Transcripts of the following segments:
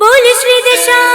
Bolis videsha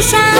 山。